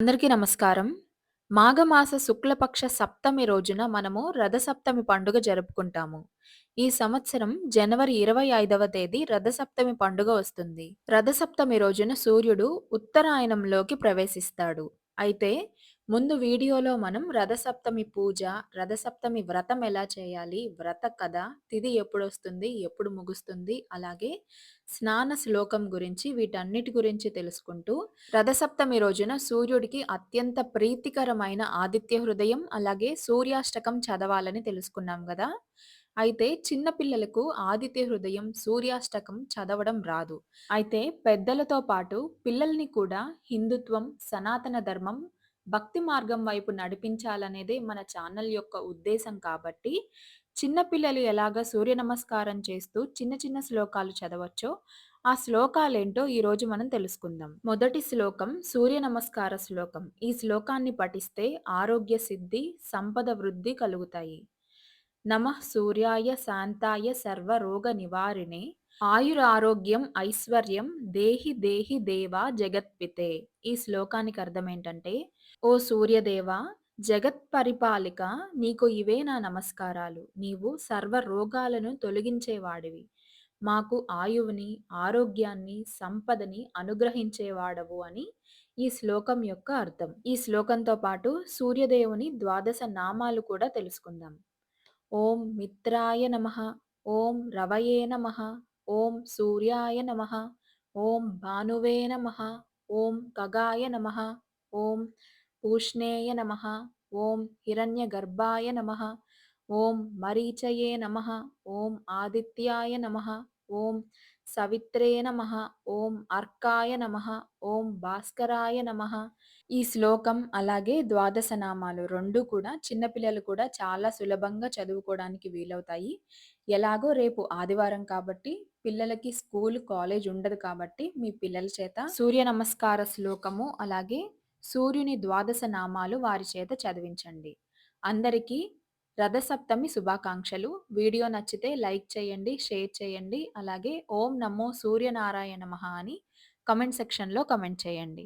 అందరికీ నమస్కారం. మాఘమాస శుక్లపక్ష సప్తమి రోజున మనము రథసప్తమి పండుగ జరుపుకుంటాము. ఈ సంవత్సరం జనవరి 25వ తేదీ రథసప్తమి పండుగ వస్తుంది. రథసప్తమి రోజున సూర్యుడు ఉత్తరాయణంలోకి ప్రవేశిస్తాడు. అయితే ముందు వీడియోలో మనం రథసప్తమి పూజ, రథసప్తమి వ్రతం ఎలా చేయాలి, వ్రత కథ, తిది ఎప్పుడొస్తుంది, ఎప్పుడు ముగుస్తుంది, అలాగే స్నాన శ్లోకం గురించి వీటన్నిటి గురించి తెలుసుకుంటూ రథసప్తమి రోజున సూర్యుడికి అత్యంత ప్రీతికరమైన ఆదిత్య హృదయం అలాగే సూర్యాష్టకం చదవాలని తెలుసుకున్నాం కదా అయితే చిన్నపిల్లలకు ఆదిత్య హృదయం, సూర్యాష్టకం చదవడం రాదు. అయితే పెద్దలతో పాటు పిల్లల్ని కూడా హిందుత్వం, సనాతన ధర్మం, భక్తి మార్గం వైపు నడిపించాలనేదే మన ఛానల్ యొక్క ఉద్దేశం కాబట్టి చిన్నపిల్లలు ఎలాగ ఎలాగా సూర్య నమస్కారం చేస్తూ చిన్న చిన్న శ్లోకాలు చదవచ్చో ఆ శ్లోకాలేంటో ఈరోజు మనం తెలుసుకుందాం. మొదటి శ్లోకం సూర్య నమస్కార శ్లోకం. ఈ శ్లోకాన్ని పఠిస్తే ఆరోగ్య సిద్ధి, సంపద వృద్ధి కలుగుతాయి. నమః సూర్యాయ శాంతాయ సర్వ రోగ నివారిణే ఆయురారోగ్యం ఐశ్వర్యం దేహి దేహి దేవా జగత్పితే. ఈ శ్లోకానికి అర్థం ఏంటంటే ఓ సూర్యదేవ జగత్ పరిపాలిక నీకు ఇవే నా నమస్కారాలు. నీవు సర్వ రోగాలను తొలగించేవాడివి. మాకు ఆయువుని, ఆరోగ్యాన్ని, సంపదని అనుగ్రహించేవాడవు అని ఈ శ్లోకం యొక్క అర్థం. ఈ శ్లోకంతో పాటు సూర్యదేవుని ద్వాదశ నామాలు కూడా తెలుసుకుందాం. ఓం మిత్రాయ నమః ఓం రవయే నమ ఓం సూర్యాయ నమ. ఓం భానువే నమ. ఓం ఖగాయ నమ. ఓం పూష్ణేయ నమ. ఓం హిరణ్యగర్భాయ నమ. ఓం మరీచయే నమ. ఓం ఆదిత్యాయ నమ. ఓం సవిత్రే నమః ఓం అర్కాయ నమః ఓం భాస్కరాయ నమః ఈ శ్లోకం అలాగే ద్వాదశ నామాలు రెండు కూడా చిన్నపిల్లలు కూడా చాలా సులభంగా చదువుకోవడానికి వీలవుతాయి. ఎలాగో రేపు ఆదివారం కాబట్టి పిల్లలకి స్కూల్, కాలేజ్ ఉండదు కాబట్టి మీ పిల్లల చేత సూర్య నమస్కార శ్లోకము అలాగే సూర్యుని ద్వాదశ నామాలు వారి చేత చదివించండి. అందరికీ రథసప్తమి శుభాకాంక్షలు. వీడియో నచ్చితే లైక్ చేయండి, షేర్ చేయండి. అలాగే ఓం నమో సూర్యనారాయణ మహా అని కమెంట్ సెక్షన్‌లో కమెంట్ చేయండి.